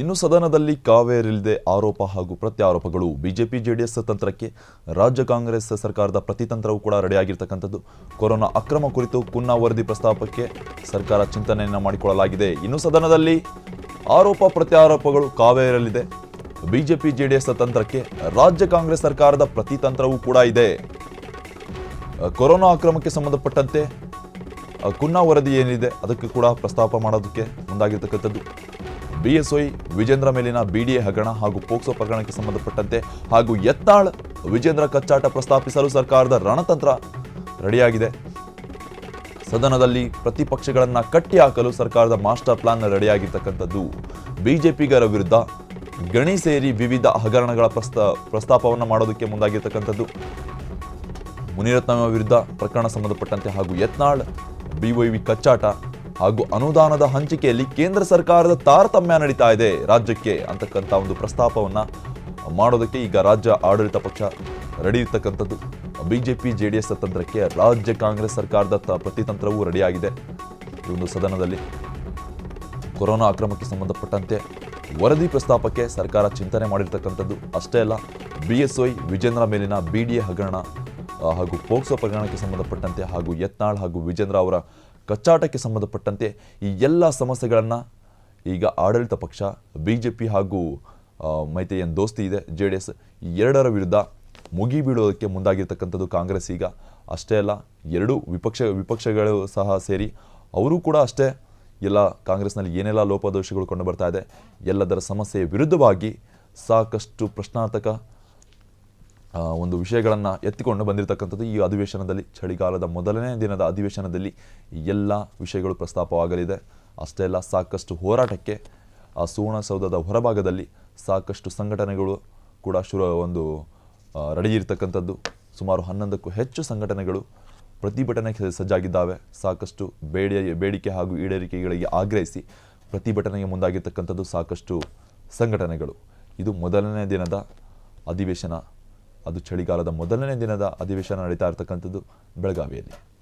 ಇನ್ನು ಸದನದಲ್ಲಿ ಕಾವೇರಿಲ್ಲದೆ ಆರೋಪ ಹಾಗೂ ಪ್ರತ್ಯಾರೋಪಗಳು ಬಿಜೆಪಿ ಜೆಡಿಎಸ್ ತಂತ್ರಕ್ಕೆ, ರಾಜ್ಯ ಕಾಂಗ್ರೆಸ್ ಸರ್ಕಾರದ ಪ್ರತಿತಂತ್ರವೂ ಕೂಡ ರೆಡಿಯಾಗಿರ್ತಕ್ಕಂಥದ್ದು. ಕೊರೋನಾ ಅಕ್ರಮ ಕುರಿತು ಕುನ್ನಾ ವರದಿ ಪ್ರಸ್ತಾಪಕ್ಕೆ ಸರ್ಕಾರ ಚಿಂತನೆಯನ್ನು ಮಾಡಿಕೊಳ್ಳಲಾಗಿದೆ. ಇನ್ನು ಸದನದಲ್ಲಿ ಆರೋಪ ಪ್ರತ್ಯಾರೋಪಗಳು ಕಾವೇರಲ್ಲಿದೆ ಬಿಜೆಪಿ ಜೆಡಿಎಸ್ ತಂತ್ರಕ್ಕೆ, ರಾಜ್ಯ ಕಾಂಗ್ರೆಸ್ ಸರ್ಕಾರದ ಪ್ರತಿತಂತ್ರವೂ ಕೂಡ ಇದೆ. ಕೊರೋನಾ ಅಕ್ರಮಕ್ಕೆ ಸಂಬಂಧಪಟ್ಟಂತೆ ಕುನ್ನಾ ವರದಿ ಏನಿದೆ ಅದಕ್ಕೆ ಕೂಡ ಪ್ರಸ್ತಾಪ ಮಾಡೋದಕ್ಕೆ ಮುಂದಾಗಿರ್ತಕ್ಕಂಥದ್ದು. ಬಿಎಸ್ವೈ, ವಿಜೇಂದ್ರ ಮೇಲಿನ ಬಿಡಿಎ ಹಗರಣ ಹಾಗೂ ಪೋಕ್ಸೋ ಪ್ರಕರಣಕ್ಕೆ ಸಂಬಂಧಪಟ್ಟಂತೆ ಹಾಗೂ ಎತ್ತಾಳ್ ವಿಜೇಂದ್ರ ಕಚ್ಚಾಟ ಪ್ರಸ್ತಾಪಿಸಲು ಸರ್ಕಾರದ ರಣತಂತ್ರ ರೆಡಿಯಾಗಿದೆ. ಸದನದಲ್ಲಿ ಪ್ರತಿಪಕ್ಷಗಳನ್ನು ಕಟ್ಟಿ ಹಾಕಲು ಸರ್ಕಾರದ ಮಾಸ್ಟರ್ ಪ್ಲಾನ್ ರೆಡಿಯಾಗಿರ್ತಕ್ಕಂಥದ್ದು ಬಿಜೆಪಿಗರ ವಿರುದ್ಧ. ಗಣಿ ಸೇರಿ ವಿವಿಧ ಹಗರಣಗಳ ಪ್ರಸ್ತಾ, ಪ್ರಸ್ತಾಪವನ್ನು ಮಾಡೋದಕ್ಕೆ ಮುಂದಾಗಿರ್ತಕ್ಕಂಥದ್ದು. ಮುನಿರತ್ನ ವಿರುದ್ಧ ಪ್ರಕರಣ ಸಂಬಂಧಪಟ್ಟಂತೆ ಹಾಗೂ ಯತ್ನಾಳ್ ಬಿವೈವಿ ಕಚ್ಚಾಟ ಹಾಗೂ ಅನುದಾನದ ಹಂಚಿಕೆಯಲ್ಲಿ ಕೇಂದ್ರ ಸರ್ಕಾರದ ತಾರತಮ್ಯ ನಡೀತಾ ಇದೆ. ರಾಜ್ಯಕ್ಕೆ ಅಂತಕ್ಕಂಥ ಒಂದು ಪ್ರಸ್ತಾಪವನ್ನು ಮಾಡೋದಕ್ಕೆ ಈಗ ರಾಜ್ಯ ಆಡಳಿತ ಪಕ್ಷ ರೆಡಿ ಇರ್ತಕ್ಕಂಥದ್ದು ಬಿಜೆಪಿ, ಜೆಡಿಎಸ್ ತಂತ್ರಕ್ಕೆ ರಾಜ್ಯ ಕಾಂಗ್ರೆಸ್ ಸರ್ಕಾರದ ತ- ಪ್ರತಿತಂತ್ರವೂ ರೆಡಿಯಾಗಿದೆ. ಈ ಒಂದು ಸದನದಲ್ಲಿ ಕೊರೋನಾ ಅಕ್ರಮಕ್ಕೆ ಸಂಬಂಧಪಟ್ಟಂತೆ ವರದಿ ಪ್ರಸ್ತಾಪಕ್ಕೆ ಸರ್ಕಾರ ಚಿಂತನೆ ಮಾಡಿರ್ತಕ್ಕಂಥದ್ದು ಅಷ್ಟೇ ಅಲ್ಲ ಬಿ ಎಸ್ ವೈ ವಿಜೇಂದ್ರ ಮೇಲಿನ ಬಿ ಡಿ ಎ ಹಗರಣ ಹಾಗೂ ಪೋಕ್ಸೋ ಪ್ರಕರಣಕ್ಕೆ ಸಂಬಂಧಪಟ್ಟಂತೆ ಹಾಗೂ ಯತ್ನಾಳ್ ಹಾಗೂ ವಿಜೇಂದ್ರ ಅವರ ಕಚ್ಚಾಟಕ್ಕೆ ಸಂಬಂಧಪಟ್ಟಂತೆ ಈ ಎಲ್ಲ ಸಮಸ್ಯೆಗಳನ್ನು ಈಗ ಆಡಳಿತ ಪಕ್ಷ ಬಿ ಜೆ ಪಿ ಹಾಗೂ ಮೈತ್ರಿ ದೋಸ್ತಿ ಇದೆ ಜೆ ಡಿ ಎಸ್ ಎರಡರ ವಿರುದ್ಧ ಮುಗಿಬೀಳೋದಕ್ಕೆ ಮುಂದಾಗಿರ್ತಕ್ಕಂಥದ್ದು ಕಾಂಗ್ರೆಸ್ ಈಗ. ಅಷ್ಟೇ ಅಲ್ಲ, ಎರಡೂ ವಿಪಕ್ಷ, ವಿಪಕ್ಷಗಳು ಸಹ ಸೇರಿ ಅವರು ಕೂಡ ಅಷ್ಟೇ ಎಲ್ಲ ಕಾಂಗ್ರೆಸ್ನಲ್ಲಿ ಏನೆಲ್ಲ ಲೋಪದೋಷಗಳು ಕಂಡು ಬರ್ತಾ ಇದೆ, ಎಲ್ಲದರ ಸಮಸ್ಯೆಯ ವಿರುದ್ಧವಾಗಿ ಸಾಕಷ್ಟು ಪ್ರಶ್ನಾರ್ಥಕ ಒಂದು ವಿಷಯಗಳನ್ನು ಎತ್ತಿಕೊಂಡು ಬಂದಿರತಕ್ಕಂಥದ್ದು ಈ ಅಧಿವೇಶನದಲ್ಲಿ ಚಳಿಗಾಲದ ಮೊದಲನೇ ದಿನದ ಅಧಿವೇಶನದಲ್ಲಿ ಎಲ್ಲ ವಿಷಯಗಳು ಪ್ರಸ್ತಾಪವಾಗಲಿದೆ. ಅಷ್ಟೇ ಅಲ್ಲ, ಸಾಕಷ್ಟು ಹೋರಾಟಕ್ಕೆ, ಆ ಸುವರ್ಣಸೌಧದ ಹೊರಭಾಗದಲ್ಲಿ ಸಾಕಷ್ಟು ಸಂಘಟನೆಗಳು ಕೂಡ ಶುರು, ಒಂದು ರಡಿಯಿರ್ತಕ್ಕಂಥದ್ದು ಸುಮಾರು ಹನ್ನೊಂದಕ್ಕೂ ಹೆಚ್ಚು ಸಂಘಟನೆಗಳು ಪ್ರತಿಭಟನೆಗೆ ಸಜ್ಜಾಗಿದ್ದಾವೆ. ಸಾಕಷ್ಟು ಬೇಡಿ ಬೇಡಿಕೆ ಹಾಗೂ ಈಡೇರಿಕೆಗಳಿಗೆ ಆಗ್ರಹಿಸಿ ಪ್ರತಿಭಟನೆಗೆ ಮುಂದಾಗಿರ್ತಕ್ಕಂಥದ್ದು ಸಾಕಷ್ಟು ಸಂಘಟನೆಗಳು. ಇದು ಮೊದಲನೇ ದಿನದ ಅಧಿವೇಶನ. ಅದು ಚಳಿಗಾಲದ ಮೊದಲನೇ ದಿನದ ಅಧಿವೇಶನ ನಡೀತಾ ಇರತಕ್ಕಂಥದ್ದು ಬೆಳಗಾವಿಯಲ್ಲಿ.